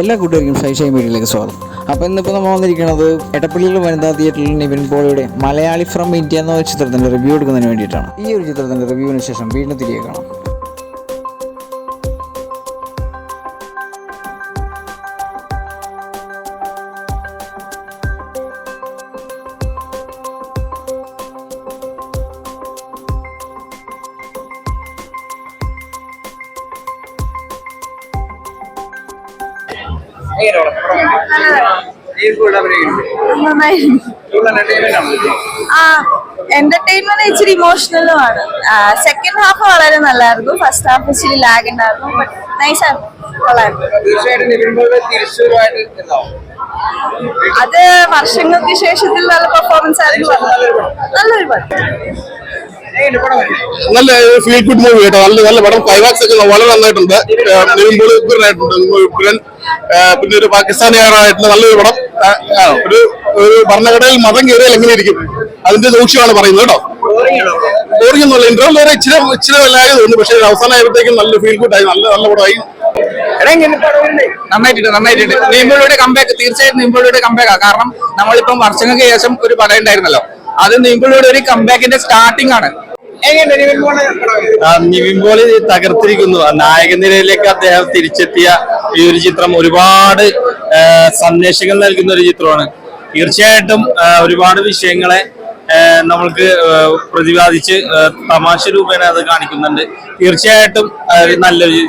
എല്ലാ കൂട്ടുകാർക്കും ഷൈഷൈ മീഡിയയിലേക്ക് സ്വാഗതം. അപ്പോൾ ഇന്നിപ്പോൾ നമ്മൾ വന്നിരിക്കുന്നത് എടപ്പള്ളിയിൽ വനിതാ തിയേറ്ററിൽ നിവിൻ പോളിയുടെ മലയാളി ഫ്രം ഇന്ത്യ എന്ന ചിത്രത്തിന്റെ റിവ്യൂ എടുക്കുന്നതിന് വേണ്ടിയിട്ടാണ്. ഈ ഒരു ചിത്രത്തിന്റെ റിവ്യൂവിന് ശേഷം വീണ്ടും തിരികെ കാണാം. ആ എന്റർടൈൻമെന്റ് ഇച്ചിരി ഇമോഷണലും ആണ്. സെക്കൻഡ് ഹാഫ് വളരെ നല്ലായിരുന്നു. ഫസ്റ്റ് ഹാഫ് ഇച്ചിരി ലാഗ് ഉണ്ടായിരുന്നു ബട്ട് നൈസ് അത് വർഷങ്ങൾക്ക് ശേഷത്തിൽ നല്ല പെർഫോമൻസ് ആയിരുന്നു നല്ലൊരു പടം. നല്ല ഫീൽ ഗുഡ് മൂവി കേട്ടോ. നല്ല നല്ല പടം. ക്ലൈമാക്സ് ഒക്കെ വളരെ നന്നായിട്ടുണ്ട്. നിവിൻ പോളി പിന്നെ ഒരു പാകിസ്ഥാനുകാരായിട്ടുള്ള നല്ലൊരു പടം. ഒരു ഒരു ഭരണഘടനയിൽ മതം കയറിയാൽ എങ്ങനെ ഇരിക്കും? അതിന്റെ ദൂഷ്യമാണ് പറയുന്നത് കേട്ടോ? ബോറിംഗ് ഒന്നുമില്ല ഇന്റർവൽ വരെ ഇച്ചിരി ഇച്ചിരി വല്ലാതെ തോന്നുന്നു. പക്ഷേ അവസാനമായപ്പോഴത്തേക്കും നല്ല ഫീൽ ഗുഡ് ആയി നല്ല നല്ല പടമായി. നന്നായിട്ടുണ്ട് നന്നായിട്ടുണ്ട്. നീമ്പോളിയുടെ കമ്പാക്ക് തീർച്ചയായിട്ടും നീമ്പോളിയുടെ കമ്പാക്കാ കാരണം നമ്മളിപ്പം വർഷങ്ങൾക്ക് ശേഷം ഒരു പടം ഉണ്ടായിരുന്നല്ലോ. അത് നീമ്പോളിയുടെ ഒരു കമ്പാക്കിന്റെ സ്റ്റാർട്ടിംഗ് ആണ്. നിവിൻ പോളി തകർത്തിരിക്കുന്നു. ആ നായക നിരയിലേക്ക് അദ്ദേഹം തിരിച്ചെത്തിയ ഈ ഒരു ചിത്രം ഒരുപാട് സന്ദേശങ്ങൾ നൽകുന്ന ഒരു ചിത്രമാണ്. തീർച്ചയായിട്ടും ഒരുപാട് വിഷയങ്ങളെ നമ്മൾക്ക് പ്രതിപാദിച്ച് തമാശ രൂപേണ അത് കാണിക്കുന്നുണ്ട്. തീർച്ചയായിട്ടും നല്ലൊരു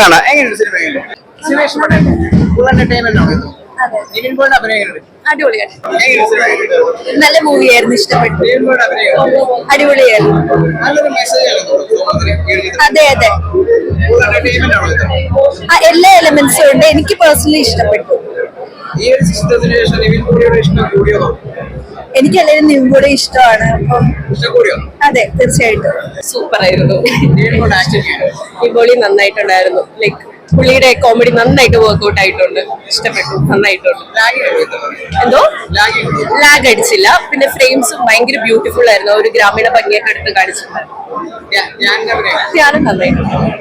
കാണാം. എങ്ങനെയുണ്ട് സിനിമ നല്ല മൂവിയായിരുന്നു ഇഷ്ടപ്പെട്ടു? അടിപൊളിയായിരുന്നു. അതെ അതെ. എല്ലാ എലമെന്റ്സും ഉണ്ട്. എനിക്ക് പേഴ്സണലി ഇഷ്ടപ്പെട്ടു. ഈ എല്ലാവരും നിവിൻ കൂടെ ഇഷ്ടം കൂടിയോ? എനിക്ക് എല്ലാവരും കൂടെ ഇഷ്ടമാണ്. അപ്പം ഇഷ്ടം കൂടിയോ? അതെ തീർച്ചയായിട്ടും. സൂപ്പർ ആയിരുന്നു. നിവിൻ പോളി ആക്ഷൻ ചെയ്യണം ഈ പൊളി നന്നായിട്ടുണ്ടായിരുന്നു. ലൈക്ക് പുള്ളിയുടെ കോമഡി നന്നായിട്ട് വർക്ക്ഔട്ട് ആയിട്ടുണ്ട്. ഇഷ്ടപ്പെട്ടു. നന്നായിട്ടുണ്ട്. എന്തോ? ലാഗ് അടിച്ചില്ല. പിന്നെ ഫ്രെയിംസും ഭയങ്കര ബ്യൂട്ടിഫുൾ ആയിരുന്നു. ഒരു ഗ്രാമീണ ഭംഗിയൊക്കെ എടുത്ത് കാണിച്ചിട്ടുണ്ട്. ധ്യാനം നന്നായിട്ടുണ്ട്.